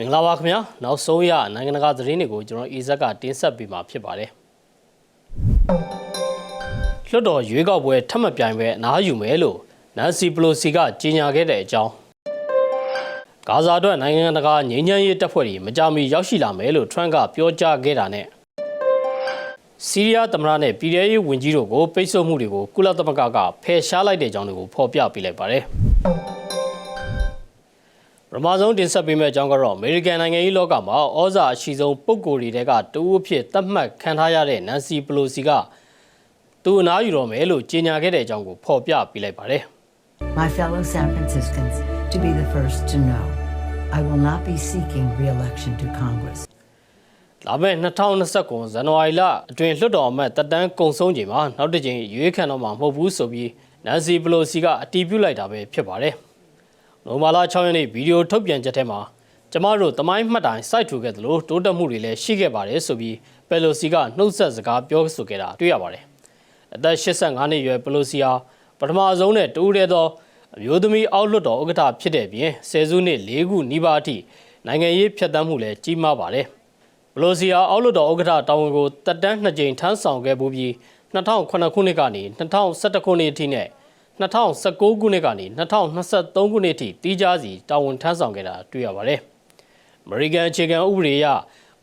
မင်္ဂလာပါခင်ဗျာနောက်ဆုံးရနိုင်ငံတကာသတင်းတွေကိုကျွန်တော်အေဇက်ကတင်ဆက်ပေးမှာဖြစ်ပါတယ်လွှတ်တော်ရွေးကောက်ပွဲထပ်မပြိုင်ပဲအနားယူမယ်လို့နန်စီပလိုစီကကြေညာခဲ့တဲ့အကြောင်းဂါဇာအတွက်နိုင်ငံတကာငြိမ်းချမ်းရေးတပ်ဖွဲ့တွေမကြာမီရောက်ရှိလာမယ်လို့ထရန့်ကပြောကြားခဲ့တာနဲ့စီးရီးယားသမ္မတနဲ့ပြည်ထရေးဝန်ကြီးတို့ကိုပိတ်ဆို့မှုတွေကိုကုလသမဂ္ဂကဖယ်ရှားလိုက်တဲ့အကြောင်းတွေကိုဖော်ပြပေးလိုက်ပါတယ်ပထ မဆုံးတင်ဆက်ပေးမယ့်အကြောင်းကတော့အမေရိကန်နိုင်ငံရေးလောကမှာဩဇာအရှိဆုံးပုဂ္ဂိုလ်တွေကတူအဖြစ်သတ်မှတ်ခံထားရတဲ့နန်စီပလိုစီကသူအနားယူတော်မယ်လို့ကြေညာခဲ့တဲ့အကြောင်းကိုဖော်ပြပေးလိုက်ပါတယ် My fellow San Franciscans, to be the first to know, I will not be seeking re-election to Congress. လာမယ့်2029ဇန်နဝါရီလအတွင်းလွှတ်တော်အမတ်တက်တန်းကုံဆုံးချိန်မှာနောက်တစ်ကြိမ်ရွေးခံတော့မှာမဟုတ်ဘူးဆိုပြီးနန်စီပလိုစီကအတီးပြုတ်လိုက်တာပဲဖြစ်ပါတယ်။ နိုမာလာ6ရက်နေ့ဗီဒီယိုထုတ်ပြန်ချက်ထဲမှာကျမတို့တမိုင်းမှတ်တိုင်စိုက်ထူခဲ့သလိုတိုးတက်မှုတွေလည်းရှိခဲ့ပါတယ်ဆိုပြီးပယ်လိုစီကနှုတ်ဆက်စကားပြောဆိုခဲ့တာတွေ့ရပါတယ်။အသက်85နှစ်အရွယ်ပလိုစီဟာပထမဆုံးနဲ့တိုးတဲ့သောအမျိုးသမီးအောက်လွှတ်တော်ဥက္ကဋ္ဌဖြစ်တဲ့ပြင်ဆယ်စုနှစ်၄ခုနီးပါးအထိနိုင်ငံရေးဖြတ်သန်းမှုလည်းကြီးမားပါတယ်။ဘလိုစီယာအောက်လွှတ်တော်ဥက္ကဋ္ဌတာဝန်ကိုတက်တန်းနှစ်ကြိမ်ထမ်းဆောင်ခဲ့ပူးပြီး2009ခုနှစ်ကနေ2011ခုနှစ်အထိနဲ့ 2019ခုနှစ်ကနေ2023ခုနှစ်အထိတီးခြားစီတာဝန်ထမ်းဆောင်ခဲ့တာတွေ့ရပါတယ်။ American အခြေခံဥပဒေအရ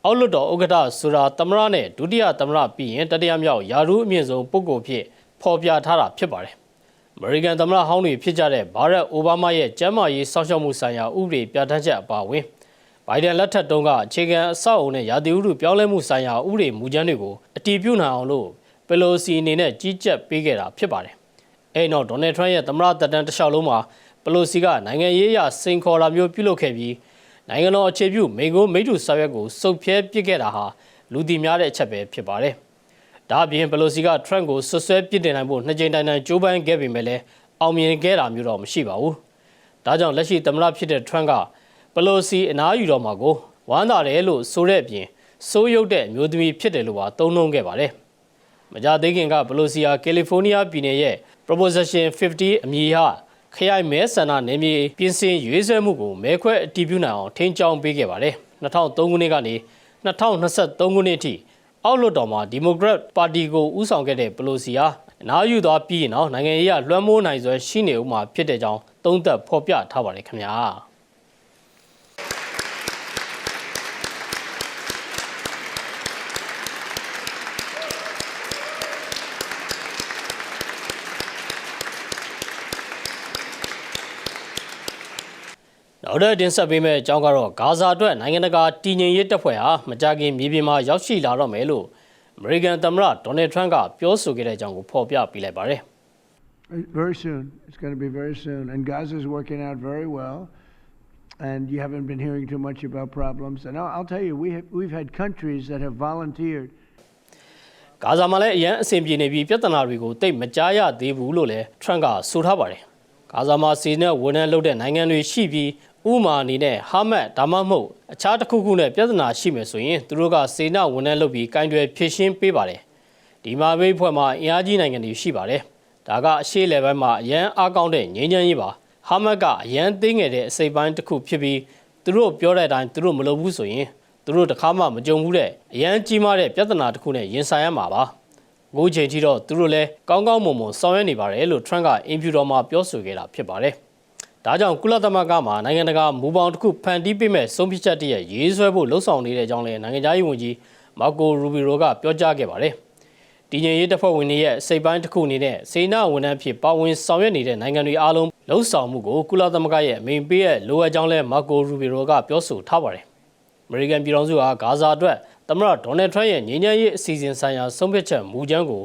အောက်လွှတ်တော်ဥက္ကဋ္ဌဆိုတာသမ္မတနဲ့ဒုတိယသမ္မတပြီးရင်တတိယမြောက်ယာရုအမြင့်ဆုံးပုဂ္ဂိုလ်ဖြစ်ဖော်ပြထားတာဖြစ်ပါတယ်။ American သမ္မတဟောင်းတွေဖြစ်ကြတဲ့ဘာရက်အိုဘားမားရဲ့ကျန်းမာရေးစောင့်ရှောက်မှုဆိုင်ရာဥပဒေပြဋ္ဌာန်းချက်အပါအဝင်ဘိုင်ဒန်လက်ထက်တုန်းကအခြေခံအဆောက်အအုံနဲ့ရာသီဥတုပြောင်းလဲမှုဆိုင်ရာဥပဒေမူကြမ်းတွေကိုအတည်ပြုနိုင်အောင်လို့ပယ်လိုစီအနေနဲ့ကြီးကြပ်ပေးခဲ့တာဖြစ်ပါတယ်။ အဲဒီနောက်ဒေါ်နယ်ထရန့်ရဲ့သမ္မတသက်တမ်းတစ်လျှောက်လုံးမှာပယ်လိုစီကနိုင်ငံရေးအရစိန်ခေါ်တာမျိုးပြုလုပ်ခဲ့ပြီးနိုင်ငံတော်အခြေပြုမိန့်ခွန်းမိတ္တူစာရွက်ကိုစုပ်ဖြဲပစ်ခဲ့တာဟာလူသိများတဲ့အချက်ပဲဖြစ်ပါတယ်။ဒါအပြင်ပယ်လိုစီကထရန့်ကိုဆွဆွဲပစ်တင်နိုင်ဖို့နှစ်ကြိမ်တိုင်တိုင်ကြိုးပမ်းခဲ့ပေမဲ့လည်းအောင်မြင်ခဲ့တာမျိုးတော့မရှိပါဘူး။ဒါကြောင့်လက်ရှိသမ္မတဖြစ်တဲ့ထရန့်ကပလိုစီအနားယူတော်မှာကိုဝမ်းသာတယ်လို့ဆိုတဲ့အပြင်စိုးရုပ်တဲ့အမျိုးသမီးဖြစ်တယ်လို့ပါသုံးနှုန်းခဲ့ပါတယ်။မကြသေးခင်ကပလိုစီယာကယ်လီဖိုးနီးယားပြည်နယ်ရဲ့ Proposition 50အမည်ဟာခရိုင်မဲဆန္ဒနယ်မြေပြင်ဆင်ရွေးဆွဲမှုကိုမဲခွဲအတည်ပြုနိုင်အောင်ထိန်းကျောင်းပေးခဲ့ပါတယ်။2003ခုနှစ်ကနေ2023ခုနှစ်အထိအောက်လွှတ်တော်မှာဒီမိုကရက်ပါတီကိုဦးဆောင်ခဲ့တဲ့ပလိုစီယာအနားယူသွားပြီးနောက်နိုင်ငံရေးအလွှမ်းမိုးနိုင်စွမ်းရှိနေဦးမှာဖြစ်တဲ့ကြောင်းသုံးသပ်ဖော်ပြထားပါတယ်ခင်ဗျာ။ နောက်တဲ့တင်ဆက်ပေးမယ့်အကြောင်းကတော့ဂါဇာအတွက်နိုင်ငံတကာတည်ငြိမ်ရေးတပ်ဖွဲ့ဟာမကြာခင်မြေပြင်မှာရောက်ရှိလာတော့မယ်လို့အမေရိကန်သမ္မတဒေါ်နယ်ထရန့်ကပြောဆိုခဲ့တဲ့အကြောင်းကိုဖော်ပြပေးလိုက်ပါတယ် Very soon. It's going to be very soon. And Gaza is working out very well. And you haven't been hearing too much about problems. And I'll, I'll tell you, we have, we've had countries that have volunteered ဂါဇာမှာလည်းအရန်အဆင်ပြေနေပြီးပြဿနာတွေကိုတိတ်မကြားရသေးဘူးလို့လည်းထရန့်ကဆိုထားပါတယ်ဂါဇာမှာစီနဲ့ဝန်ထမ်းလုပ်တဲ့နိုင်ငံတွေရှိပြီး ဥမာအနေနဲ့ဟာမတ်ဒါမှမဟုတ်အခြားတစ်ခုခုနဲ့ပြဿနာရှိမယ်ဆိုရင်သူတို့ကစေနာဝန်ထမ်းလုပ်ပြီးကင်တွယ်ဖြည့်ရှင်းပေးပါတယ်ဒီမှာဘေးဖွဲ့မှာအင်အားကြီးနိုင်ငံတွေရှိပါတယ်ဒါကအရှေ့လေပိုင်းမှာအရန်အားကောင်းတဲ့ငြိမ်းချမ်းရေးပါဟာမတ်ကအရန်သေးငယ်တဲ့အစိပ်ပိုင်းတစ်ခုဖြစ်ပြီးသူတို့ပြောတဲ့အတိုင်းသူတို့မလုပ်ဘူးဆိုရင်သူတို့တခါမှမကြုံဘူးတဲ့အရန်ကြီးမားတဲ့ပြဿနာတစ်ခုနဲ့ရင်ဆိုင်ရမှာပါအခုချိန်ထိတော့သူတို့လည်းကောင်းကောင်းမွန်မွန်ဆောင်ရွက်နေပါတယ်လို့ထရန့်ကအင်ဖြူတော်မှာပြောဆိုခဲ့တာဖြစ်ပါတယ် ဒါကြောင့်ကုလသမဂ္ဂမှာနိုင်ငံတကာမူပေါင်းတစ်ခုဖန်တီးပေးမဲ့ဆုံးဖြတ်ချက်တည်းရဲ့ရေးဆွဲဖို့လှုံ့ဆော်နေတဲ့အကြောင်းလည်းနိုင်ငံသားရေးဝန်ကြီးမာကိုရူဘီရိုကပြောကြားခဲ့ပါတယ်။တည်ငြိမ်ရေးတပ်ဖွဲ့ဝင်တွေရဲ့စိတ်ပိုင်းတစ်ခုအနေနဲ့စေနာဝန်ထမ်းဖြစ်ပါဝင်ဆောင်ရွက်နေတဲ့နိုင်ငံတွေအားလုံးလှုံ့ဆော်မှုကိုကုလသမဂ္ဂရဲ့အမိန်ပေးရဲ့လိုအပ်ကြောင်းလည်းမာကိုရူဘီရိုကပြောဆိုထားပါတယ်။အမေရိကန်ပြည်ထောင်စုဟာဂါဇာအတွက်သမ္မတဒေါ်နယ်ထရန့်ရဲ့ငြိမ်းချမ်းရေးအစီအစဉ်ဆိုင်ရာဆုံးဖြတ်ချက်မူကြမ်းကို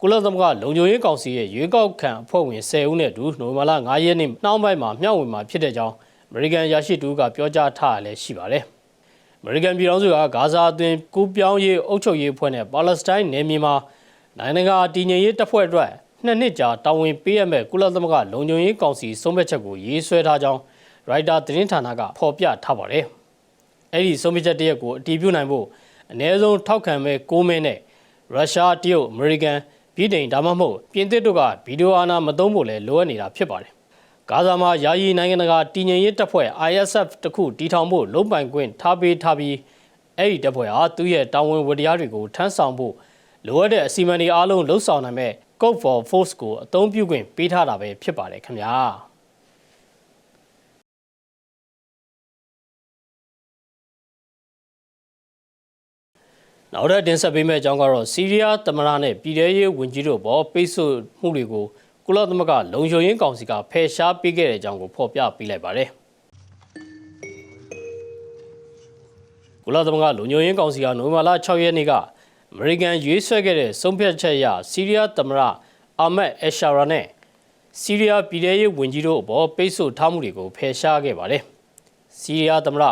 ကုလသမဂ္ဂလုံခြုံရေးကောင်စီရဲ့ရွေးကောက်ခံအဖွဲ့ဝင်10ဦးနဲ့အတူနိုဝင်ဘာလ9ရက်နေ့နှောင်းပိုင်းမှာမျှဝေမှာဖြစ်တဲ့ကြောင်းအမေရိကန်ရရှိသူကပြောကြားထားရလည်းရှိပါတယ်။အမေရိကန်ပြည်ထောင်စုကဂါဇာအတွင်းကူးပြောင်းရေးအုပ်ချုပ်ရေးအဖွဲ့နဲ့ပါလက်စတိုင်းနယ်မြေမှာနိုင်ငံတကာတည်ငြိမ်ရေးတပ်ဖွဲ့အတွက်နှစ်နှစ်ကြာတာဝန်ပေးရမယ့်ကုလသမဂ္ဂလုံခြုံရေးကောင်စီဆုံးဖြတ်ချက်ကိုရေးဆွဲထားကြောင်းရိုက်တာသတင်းဌာနကဖော်ပြထားပါတယ်။အဲ့ဒီဆုံးဖြတ်ချက်တရက်ကိုအတည်ပြုနိုင်ဖို့အ ਨੇ ဆုံးထောက်ခံမဲ့6မဲနဲ့ရုရှားတရုတ်အမေရိကန် ဗြိတိန်ဒါမှမဟုတ်ပြင်သစ်တို့ကဗီဒီယိုအာဏာမသုံးဖို့လဲလိုအပ်နေတာဖြစ်ပါတယ်ဂါဇာမှာယာယီနိုင်ငံတကာတည်ငြိမ်ရေးတပ်ဖွဲ့ ISF တခုတီထောင်ဖို့လုံပိုင်ခွင့်ထားပေးထားပြီးအဲ့ဒီတပ်ဖွဲ့ဟာသူ့ရဲ့တာဝန်ဝတ္တရားတွေကိုထမ်းဆောင်ဖို့လိုအပ်တဲ့အစီအမံတွေအားလုံးလှုပ်ဆောင်နိုင်မဲ့ Code for Force ကိုအသုံးပြုခွင့်ပေးထားတာပဲဖြစ်ပါတယ်ခင်ဗျာ။ နောက်ထပ်တင်ဆက်ပေးမယ့်အကြောင်းကတော့စီးရီးယားသမ္မတနဲ့ပြည်ထရေးဝန်ကြီးတို့ပေါ်ပိတ်ဆို့မှုတွေကိုကုလသမဂ္ဂလုံခြုံရေးကောင်စီကဖယ်ရှားပေးခဲ့တဲ့အကြောင်းကိုဖော်ပြပေးလိုက်ပါတယ်။ကုလသမဂ္ဂလုံခြုံရေးကောင်စီကနိုဝင်ဘာလ6ရက်နေ့ကအမေရိကန်ရွေးဆွဲခဲ့တဲ့ဆုံးဖြတ်ချက်အရစီးရီးယားသမ္မတအာမက်အရှာရာနဲ့စီးရီးယားပြည်ထရေးဝန်ကြီးတို့အပေါ်ပိတ်ဆို့ထားမှုတွေကိုဖယ်ရှားခဲ့ပါတယ်။စီးရီးယားသမ္မတ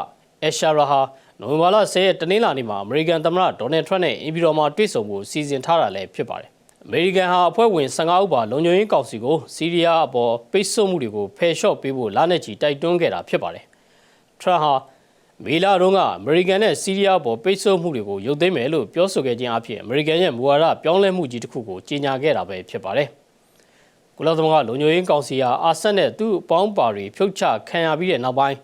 အက်ရှာရာဟာ နိုဝင်ဘာလ10ရက်တနင်္လာနေ့မှာအမေရိကန်သမ္မတဒေါ်နယ်ထရန့်နဲ့အင်ပီတော်မှာတွေ့ဆုံဖို့စီစဉ်ထားတာလည်းဖြစ်ပါတယ်။အမေရိကန်ဟာအဖွဲ့ဝင်15ဦးပါလုံခြုံရေးကောင်စီကိုစီးရီးယားအပေါ်ပိတ်ဆို့မှုတွေကိုဖယ်ရှားပေးဖို့လာနဲ့ချီတိုက်တွန်းခဲ့တာဖြစ်ပါတယ်။ထရန့်ဟာမေလာတုန်းကအမေရိကန်နဲ့စီးရီးယားပေါ်ပိတ်ဆို့မှုတွေကိုရုပ်သိမ်းမယ်လို့ပြောဆိုခဲ့ခြင်းအပြင်အမေရိကန်ရဲ့မူဝါဒပြောင်းလဲမှုကြီးတစ်ခုကိုကြေညာခဲ့တာပဲဖြစ်ပါတယ်။ကုလသမဂ္ဂလုံခြုံရေးကောင်စီဟာအာဆတ်နဲ့သူ့အပေါင်းပါတွေဖြုတ်ချခံရပြီးတဲ့နောက်ပိုင်း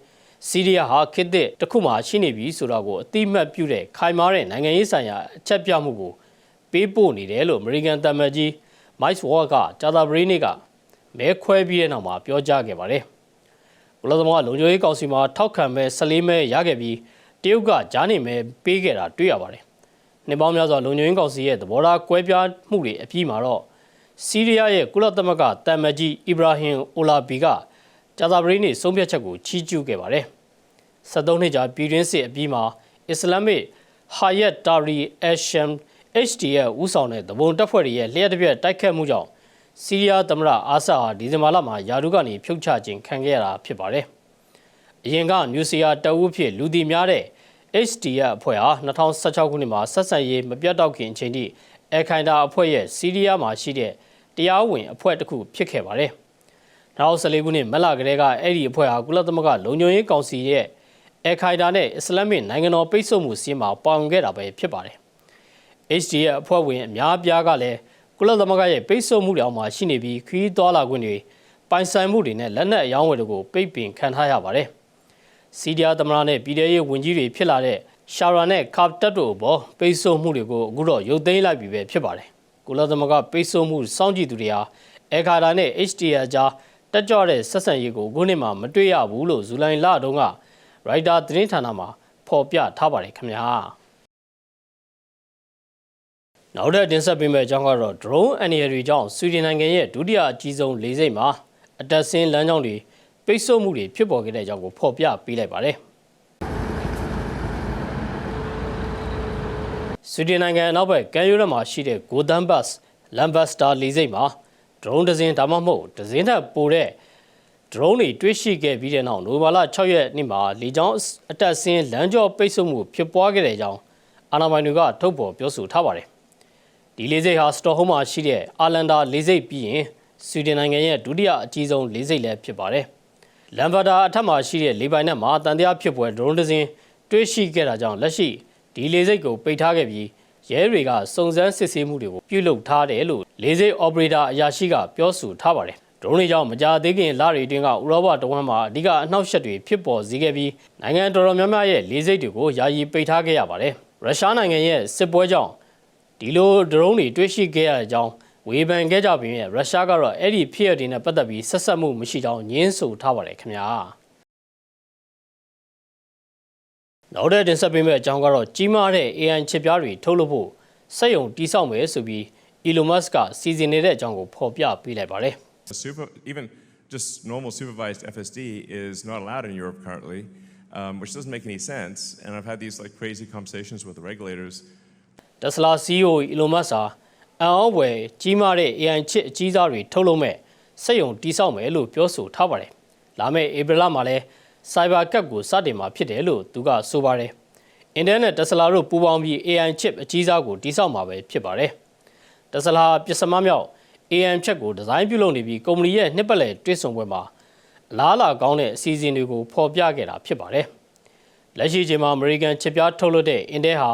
စီးရီးယားဟာခေတ်သစ်တစ်ခုမှရှိနေပြီဆိုတာကိုအတိအမှတ်ပြုတဲ့ခိုင်မာတဲ့နိုင်ငံရေးဆိုင်ရာအချက်ပြမှုကိုပေးပို့နေတယ်လို့အမေရိကန်သမ္မတကြီး Mike Waltz ကဂျာတာဘရီနေ့ကမဲခွဲပြီးတဲ့နောက်မှာပြောကြားခဲ့ပါတယ်။ကုလသမဂ္ဂလုံခြုံရေးကောင်စီမှာထောက်ခံမဲ14မဲရခဲ့ပြီးတရုတ်ကကြားနေမဲပေးခဲ့တာတွေ့ရပါတယ်။နှစ်ပေါင်းများစွာလုံခြုံရေးကောင်စီရဲ့သဘောထားကွဲပြားမှုတွေအပြီးမှာတော့စီးရီးယားရဲ့ကုလသမဂ္ဂတမ်မတ်ကြီးအီဗရာဟင်အိုလာဘီက ကြာသပတေးနေ့ဆုံးဖြတ်ချက်ကိုချီးကျူးခဲ့ပါတယ်။73နှစ်ကြာပြည်တွင်းစစ်အပြီးမှာအစ္စလာမစ်ဟာယက်တာရီအရှမ် HDF ဦးဆောင်တဲ့တဘုံတပ်ဖွဲ့တွေရဲ့လျှက်တစ်ပြက်တိုက်ခတ်မှုကြောင့်စီးရီးယားသမ္မတအာဆတ်ဟာဒီဇင်ဘာလမှာယာဒူကနေဖြုတ်ချခြင်းခံခဲ့ရတာဖြစ်ပါတယ်။အရင်ကနျူစီယာတအုပ်ဖြစ်လူသိများတဲ့ HDF အဖွဲ့ဟာ2016ခုနှစ်မှာဆက်ဆံရေးမပြတ်တော့ခင်အချိန်ထိအခိုင်ဒါအဖွဲ့ရဲ့စီးရီးယားမှာရှိတဲ့တရားဝင်အဖွဲ့တစ်ခုဖြစ်ခဲ့ပါတယ်။ နောက်14ခုနှစ်မက်လာကလေးကအဲ့ဒီအဖွဲ့ဟာကုလသမဂ္ဂလုံခြုံရေးကောင်စီရဲ့အခိုင်ဒါနဲ့အစ္စလာမစ်နိုင်ငံတော်ပိတ်ဆို့မှုစီးမှာပါဝင်ခဲ့တာပဲဖြစ်ပါတယ်။ HD ရဲ့အဖွဲ့ဝင်အများအပြားကလည်းကုလသမဂ္ဂရဲ့ပိတ်ဆို့မှုတွေအောက်မှာရှိနေပြီးခရီးသွားလာခွင့်တွေပိုင်ဆိုင်မှုတွေနဲ့လက်နက်အယောင်းဝယ်တွေကိုပိတ်ပင်ခံထားရပါတယ်။စီးရီးယားသမ္မတနဲ့ပြည်ထရေးဝန်ကြီးတွေဖြစ်လာတဲ့ရှာရာနဲ့ကာပ်တက်တို့အပေါ်ပိတ်ဆို့မှုတွေကိုအခုတော့ရုပ်သိမ်းလိုက်ပြီပဲဖြစ်ပါတယ်။ကုလသမဂ္ဂပိတ်ဆို့မှုစောင့်ကြည့်သူတွေဟာအခါဒါနဲ့ HDR ကြား တက်ကြွတဲ့ဆက်ဆံရေးကိုခုနှစ်မှာမတွေ့ရဘူးလို့ဇူလိုင်လတုန်းကရိုက်တာသတင်းဌာနမှာဖော်ပြထားပါတယ်ခင်ဗျာနောက်ထပ်တင်ဆက်ပေးမယ့်အကြောင်းကတော့ drone အန္တရာယ်တွေကြောင့်ဆွီဒင်နိုင်ငံရဲ့ဒုတိယအကြီးဆုံးလေဆိပ်မှာအတက်ဆင်းလမ်းကြောင်းတွေပိတ်ဆို့မှုတွေဖြစ်ပေါ်ခဲ့တဲ့အကြောင်းကိုဖော်ပြပေးလိုက်ပါတယ်ဆွီဒင်နိုင်ငံအနောက်ဘက်ကမ်းရိုးတန်းမှာရှိတဲ့ Gothenburg Landvetter လေဆိပ်မှာ drone တစ်စင်းဒါမှမဟုတ်တစ်စင်းထက်ပိုတဲ့ drone တွေတွေ့ရှိခဲ့ပြီးတဲ့နောက်နိုဝင်ဘာလ6ရက်နေ့မှာလေကြောင်းအတက်ဆင်းလမ်းကြောပိတ်ဆို့မှုဖြစ်ပွားခဲ့တဲ့အကြောင်းအာဏာပိုင်တွေကထုတ်ဖော်ပြောဆိုထားပါတယ်။ဒီလေဆိပ်ဟာစတော့ဟုမ်းမှာရှိတဲ့အာလန်ဒါလေဆိပ်ပြီးရင်ဆွီဒင်နိုင်ငံရဲ့ဒုတိယအကြီးဆုံးလေဆိပ်လည်းဖြစ်ပါတယ်။လမ်ဗာဒါအထက်မှာရှိတဲ့လေပိုင်နက်မှာတန်တရားဖြစ်ပွဲ drone တစ်စင်းတွေ့ရှိခဲ့တာကြောင့်လက်ရှိဒီလေဆိပ်ကိုပိတ်ထားခဲ့ပြီး ရဲတွေကစုံစမ်းစစ်ဆေးမှုတွေကိုပြုလုပ်ထားတယ်လို့လေဆိပ် operator အရာရှိကပြောဆိုထားပါတယ်။ဒရုန်းတွေကြောင့်မကြာသေးခင်လတွေအတွင်းကဥရောပတဝန်းမှာအဓိကအနှောက်အယှက်တွေဖြစ်ပေါ်စေခဲ့ပြီးနိုင်ငံတော်တော်များများရဲ့လေဆိပ်တွေကိုယာယီပိတ်ထားခဲ့ရပါတယ်။ရုရှားနိုင်ငံရဲ့စစ်ပွဲကြောင့်ဒီလိုဒရုန်းတွေတွေ့ရှိခဲ့ရတဲ့အကြောင်းဝေဖန်ခဲ့ကြပြီးမြဲရုရှားကတော့အဲ့ဒီဖြစ်ရတဲ့နဲ့ပတ်သက်ပြီးဆက်ဆက်မှုမရှိကြောင်းညင်းဆိုထားပါတယ်ခင်ဗျာ။ နောက်တဲ့တင်ဆက်ပေးမယ့်အကြောင်းကတော့ကြီးမားတဲ့ AI ချစ်ပြားတွေထုတ်လုပ်ဖို့စက်ရုံတိစောက်မယ်ဆိုပြီး Elon Musk ကစီစဉ်နေတဲ့အကြောင်းကိုဖော်ပြပေးလိုက်ပါတယ် Super, even just normal supervised FSD is not allowed in Europe currently, um, which doesn't make any sense. And I've had these like crazy conversations with the regulators. ။ Tesla CEO Elon Musk ဟာအန်အောဝယ်ကြီးမားတဲ့ AI ချစ်အကြီးစားတွေထုတ်လုပ်မဲ့စက်ရုံတိစောက်မယ်လို့ပြောဆိုထားပါတယ်။လာမယ့်ဧပြီလမှာလဲ Cyber Cup ကိုစတင်မှာဖြစ်တယ်လို့သူကဆိုပါတယ်။ Intel နဲ့ Tesla တို့ပူးပေါင်းပြီး AI chip အကြီးစားကိုတိစောက်မှာပဲဖြစ်ပါတယ်။ Tesla ပစ္စမမြောက် AI ချက်ကိုဒီဇိုင်းပြုလုပ်နေပြီးကုမ္ပဏီရဲ့နှစ်ပတ်လည်တွဲဆုံပွဲမှာအလားအလာကောင်းတဲ့အစီအစဉ်တွေကိုဖော်ပြခဲ့တာဖြစ်ပါတယ်။လက်ရှိချိန်မှာ American ချစ်ပြားထုတ်လုပ်တဲ့ Intel ဟာ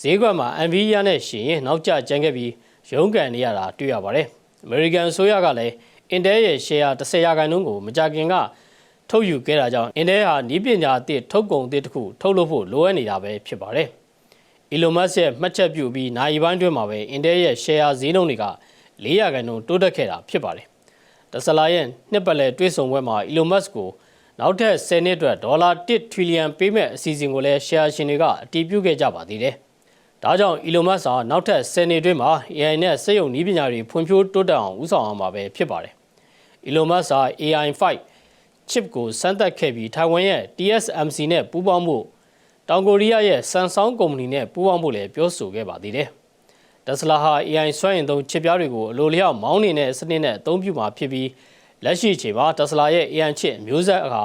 ဈေးကွက်မှာ Nvidia နဲ့ရှင်ရင်နောက်ကျကျန်ခဲ့ပြီးရုန်းကန်နေရတာတွေ့ရပါတယ်။ American ဆိုရကလည်း Intel ရဲ့ share 10ရာခိုင်နှုန်းကိုမကြာခင်က ထုတ်ယူခဲ့တာကြောင့် Intel ဟာနီးပညာအသစ်ထုတ်ကုန်အသစ်တစ်ခုထုတ်လုပ်ဖို့လိုအပ်နေတာပဲဖြစ်ပါတယ်။ Elon Musk ရဲ့မှတ်ချက်ပြုပြီးနိုင်ပိုင်းတွင်းမှာပဲ Intel ရဲ့ share ဈေးနှုန်းတွေက4ရာခိုင်နှုန်းတိုးတက်ခဲ့တာဖြစ်ပါတယ်။ Tesla ရဲ့နှစ်ပတ်လည်တွဲဆောင်ပွဲမှာ Elon Musk ကိုနောက်ထပ်10နှစ်အတွက်ဒေါ်လာ1 trillion ပေးမဲ့အစီအစဉ်ကိုလည်း share ရှင်တွေကအတည်ပြုခဲ့ကြပါသေးတယ်။ဒါကြောင့် Elon Musk ဟာနောက်ထပ်10နှစ်အတွင်းမှာ AI နဲ့စက်ရုံနည်းပညာတွေဖွံ့ဖြိုးတိုးတက်အောင်ဦးဆောင်အောင်မှာပဲဖြစ်ပါတယ်။ Elon Musk ဟာ AI5 chip ကိုစမ်းသပ်ခဲ့ပြီးထိုင်ဝမ်ရဲ့ TSMC နဲ့ပူးပေါင်းမှုတောင်ကိုရီးယားရဲ့ Samsung ကုမ္ပဏီနဲ့ပူးပေါင်းဖို့လည်းပြောဆိုခဲ့ပါသေးတယ်။ Tesla ဟာ AI စွမ်းအင်သုံးချစ်ပြားတွေကိုအလိုလျောက်မောင်းနေတဲ့စနစ်နဲ့အသုံးပြုမှာဖြစ်ပြီးလက်ရှိအချိန်မှာ Tesla ရဲ့ AI ချစ်မျိုးဆက်အခါ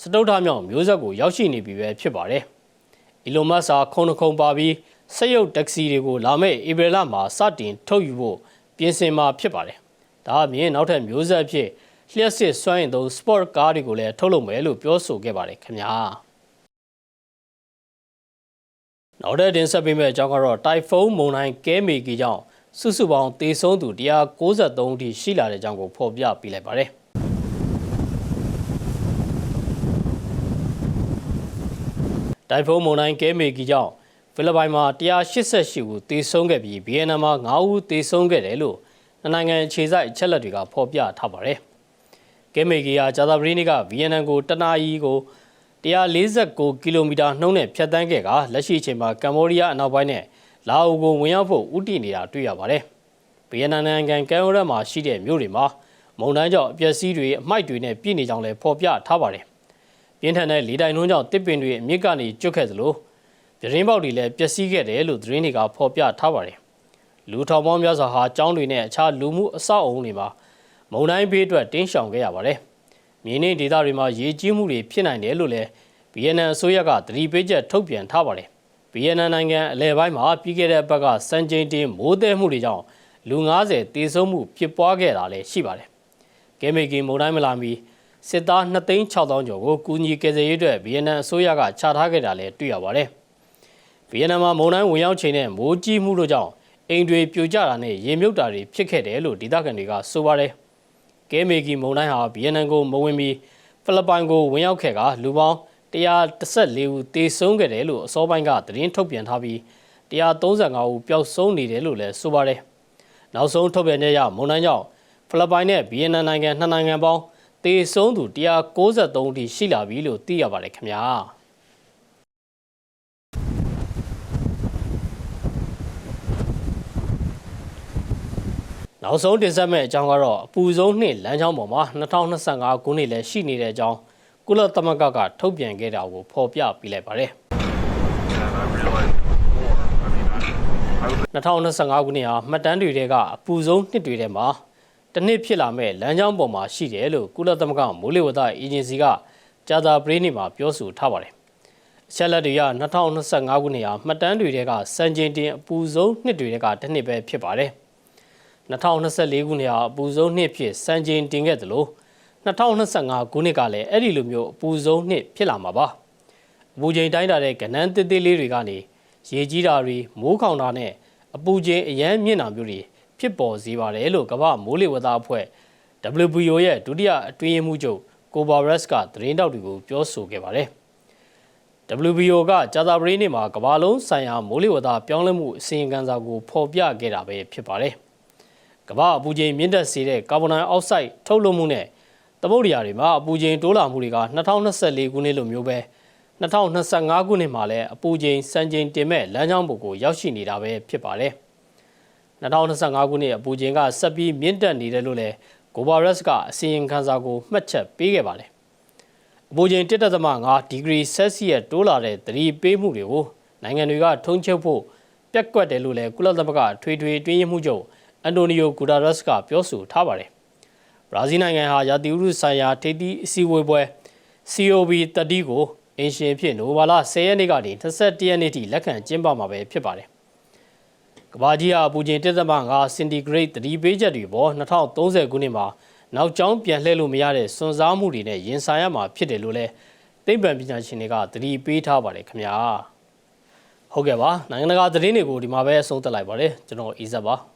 စတုထမြောက်မျိုးဆက်ကိုရောက်ရှိနေပြီပဲဖြစ်ပါတယ်။ Elon Musk ဟာခုံနှခုံပါပြီးစက်ရုပ်တက္ကစီတွေကိုလာမယ့်ဧပြီလမှာစတင်ထုတ်ယူဖို့ပြင်ဆင်မှာဖြစ်ပါတယ်။ဒါအပြင်နောက်ထပ်မျိုးဆက်အဖြစ် လျှက်စစ်စွမ်းအင်သုံး sport ကားတွေကိုလည်းထုတ်လုပ်မယ်လို့ပြောဆိုခဲ့ပါတယ်ခင်ဗျာ။နောက်တဲ့တင်ဆက်ပေးမယ့်အကြောင်းကတော့ Typhoon မုန်တိုင်းကဲမေကြီးကြောင့်စုစုပေါင်းသေဆုံးသူ193အထိရှိလာတဲ့အကြောင်းကိုဖော်ပြပေးလိုက်ပါတယ်။တိုင်ဖုန်းမုန်တိုင်းကဲမေကြီးကြောင့်ဖိလစ်ပိုင်မှာ188ဦးသေဆုံးခဲ့ပြီးဗီယက်နမ်မှာ9ဦးသေဆုံးခဲ့တယ်လို့နိုင်ငံခြေဆိုင်အချက်လက်တွေကဖော်ပြထားပါတယ်။ ကဲမေကြီးဟာဂျာသာပရီနီကဗီယက်နမ်ကိုတနအီကို149ကီလိုမီတာနှုန်းနဲ့ဖြတ်တန်းခဲ့ကလက်ရှိအချိန်မှာကမ္ဘောဒီးယားအနောက်ပိုင်းနဲ့လာအိုကိုဝင်ရောက်ဖို့ဥတီနေတာတွေ့ရပါတယ်။ဗီယက်နမ်နိုင်ငံကမ်ယိုရက်မှာရှိတဲ့မြို့တွေမှာမုန်တိုင်းကြောင့်အပျက်စီးတွေအမိုက်တွေနဲ့ပြည့်နေကြောင်းလည်းဖော်ပြထားပါတယ်။ပြင်းထန်တဲ့လေတိုင်နှုန်းကြောင့်တစ်ပင်တွေအမြင့်ကနေကျွတ်ခဲ့သလိုပြတင်းပေါက်တွေလည်းပျက်စီးခဲ့တယ်လို့သတင်းတွေကဖော်ပြထားပါတယ်။လူထောင်ပေါင်းများစွာဟာကျောင်းတွေနဲ့အခြားလူမှုအဆောက်အအုံတွေမှာ မုန်တိုင်းဘေးအတွက်တင်းရှောင်ခဲ့ရပါတယ်။မြေနေဒေသတွေမှာရေကြီးမှုတွေဖြစ်နိုင်တယ်လို့လည်းဗီယက်နမ်အစိုးရကသတိပေးချက်ထုတ်ပြန်ထားပါတယ်။ဗီယက်နမ်နိုင်ငံအလဲပိုင်းမှာပြီးခဲ့တဲ့ဘက်ကစံချိန်တင်မိုးသည်မှုတွေကြောင့်လူ90တေဆုံးမှုဖြစ်ပွားခဲ့တာလည်းရှိပါတယ်။ကဲမေကီမုန်တိုင်းမလာမီစစ်သား2,600ကျော်ကိုကူညီကယ်ဆယ်ရေးအတွက်ဗီယက်နမ်အစိုးရကချထားခဲ့တာလည်းတွေ့ရပါတယ်။ဗီယက်နမ်မှာမုန်တိုင်းဝင်ရောက်ချိန်နဲ့မိုးကြီးမှုတို့ကြောင့်အိမ်တွေပြိုကျတာနဲ့ရေမြုပ်တာတွေဖြစ်ခဲ့တယ်လို့ဒေသခံတွေကဆိုပါတယ်။ ကဲမေကီမုန်တိုင်းဟာဗီယက်နမ်ကိုမဝင်ပြီးဖိလစ်ပိုင်ကိုဝင်ရောက်ခဲ့ကလူပေါင်း114ဦးသေဆုံးခဲ့တယ်လို့အစောပိုင်းကသတင်းထုတ်ပြန်ထားပြီး135ဦးပျောက်ဆုံးနေတယ်လို့လည်းဆိုပါတယ်။နောက်ဆုံးထုတ်ပြန်ချက်အရမုန်တိုင်းကြောင့်ဖိလစ်ပိုင်နဲ့ဗီယက်နမ်နိုင်ငံနှစ်နိုင်ငံပေါင်းသေဆုံးသူ193ဦးထိရှိလာပြီလို့သိရပါတယ်ခင်ဗျာ။ နောက်ဆုံးတင်ဆက်မယ့်အကြောင်းကတော့အပူဆုံးနှစ်လမ်းကြောင်းပေါ်မှာ2025ခုနှစ်လည်းရှိနေတဲ့အကြောင်းကုလသမဂ္ဂကထုတ်ပြန်ခဲ့တာကိုဖော်ပြပြလိုက်ပါတယ်။2025ခုနှစ်ဟာမှတ်တမ်းတွေထဲကအပူဆုံးနှစ်တွေထဲမှာတစ်နှစ်ဖြစ်လာမဲ့လမ်းကြောင်းပေါ်မှာရှိတယ်လို့ကုလသမဂ္ဂမိုးလေဝသအေဂျင်စီကကြာသာပရိနေ့မှာပြောဆိုထားပါတယ်။အချက်လက်တွေက2025ခုနှစ်ဟာမှတ်တမ်းတွေထဲကစံချိန်တင်အပူဆုံးနှစ်တွေထဲကတစ်နှစ်ပဲဖြစ်ပါတယ်။ 2024ခုနှစ်ဟာအပူဆုံးနှစ်ဖြစ်စံချိန်တင်ခဲ့သလို2025ခုနှစ်ကလည်းအဲ့ဒီလိုမျိုးအပူဆုံးနှစ်ဖြစ်လာမှာပါ။အပူချိန်တိုင်းတာတဲ့ကဏ္ဍတစ်သေးလေးတွေကနေရေကြီးတာတွေမိုးခေါင်တာနဲ့အပူချိန်အရန်မြင့်တာမျိုးတွေဖြစ်ပေါ်စေပါတယ်လို့ကမ္ဘာမိုးလေဝသအဖွဲ့ WBO ရဲ့ဒုတိယအတွင်းရေးမှူးချုပ်ကိုဘာရက်စ်ကသတင်းတောက်တွေကိုပြောဆိုခဲ့ပါတယ်။ WBO ကကြာသပတေးနေ့မှာကမ္ဘာလုံးဆိုင်ရာမိုးလေဝသပြောင်းလဲမှုအစီရင်ခံစာကိုဖော်ပြခဲ့တာပဲဖြစ်ပါတယ်။ ကမ္ဘာအပူချိန်မြင့်တက်စေတဲ့ကာဗွန်ဒိုင်အောက်ဆိုက်ထုတ်လွှတ်မှုနဲ့သမုဒ္ဒရာတွေမှာအပူချိန်တိုးလာမှုတွေက2024ခုနှစ်လိုမျိုးပဲ2025ခုနှစ်မှာလည်းအပူချိန်စံချိန်တင်မဲ့လမ်းကြောင်းပေါ်ကိုရောက်ရှိနေတာပဲဖြစ်ပါတယ်။2025ခုနှစ်အပူချိန်ကဆက်ပြီးမြင့်တက်နေတယ်လို့လည်းကိုဘာရက်စ်ကအစီရင်ခံစာကိုမှတ်ချက်ပေးခဲ့ပါတယ်။အပူချိန်1.5ဒီဂရီဆယ်စီယပ်တိုးလာတဲ့သတိပေးမှုတွေကိုနိုင်ငံတွေကထုံးချုပ်ဖို့ပြက်ကွက်တယ်လို့လည်းကုလသမဂ္ဂထွေထွေတွင်းရေးမှုချုပ် အန်တိုနီယိုဂူတာရက်စ်ကပြောဆိုထားပါတယ်။ဘရာဇီးနိုင်ငံဟာရာသီဥတုဆိုင်ရာထိပ်သီးအစည်းအဝေးပွဲ COP30 ကိုအင်ရှင်ဖြစ်နိုဝါလာ10ရက်နေ့ကနေ21ရက်နေ့ထိလက်ခံကျင်းပမှာပဲဖြစ်ပါတယ်။ကဘာကြီးဟာပူချိန်1.5စင်တီဂရိတ်သတိပေးချက်တွေပေါ်2030ခုနှစ်မှာနောက်ကျောင်းပြန်လှည့်လို့မရတဲ့စွန့်စားမှုတွေနဲ့ရင်ဆိုင်ရမှာဖြစ်တယ်လို့လည်းသိပ္ပံပညာရှင်တွေကသတိပေးထားပါတယ်ခင်ဗျာ။ဟုတ်ကဲ့ပါနိုင်ငံတကာသတင်းတွေကိုဒီမှာပဲအဆုံးသတ်လိုက်ပါတယ်ကျွန်တော်အီဇက်ပါ။